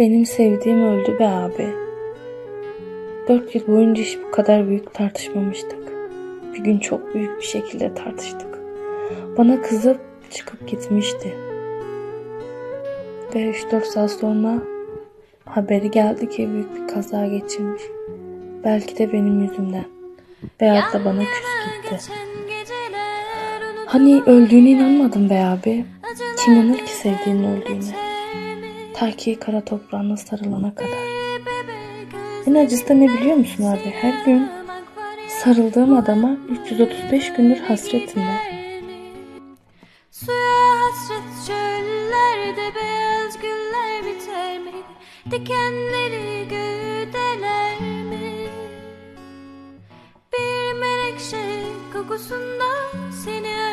Benim sevdiğim öldü be abi. Dört yıl boyunca hiç bu kadar büyük tartışmamıştık. Bir gün çok büyük bir şekilde tartıştık. Bana kızıp çıkıp gitmişti. Ve 3-4 saat sonra haberi geldi ki büyük bir kaza geçirmiş. Belki de benim yüzümden. Veyahut da bana küs gitti. Hani öldüğüne inanmadım be abi. Kim inanır ki sevdiğinin öldüğüne? Ta ki kara toprağına sarılana kadar. En acısı da ne biliyor musun abi? Her gün sarıldığım adama 335 gündür hasretim ben. Suya hasret çöllerde beyaz güller biter mi? Dikenleri göğü deler mi? Bir menekşe kokusunda seni var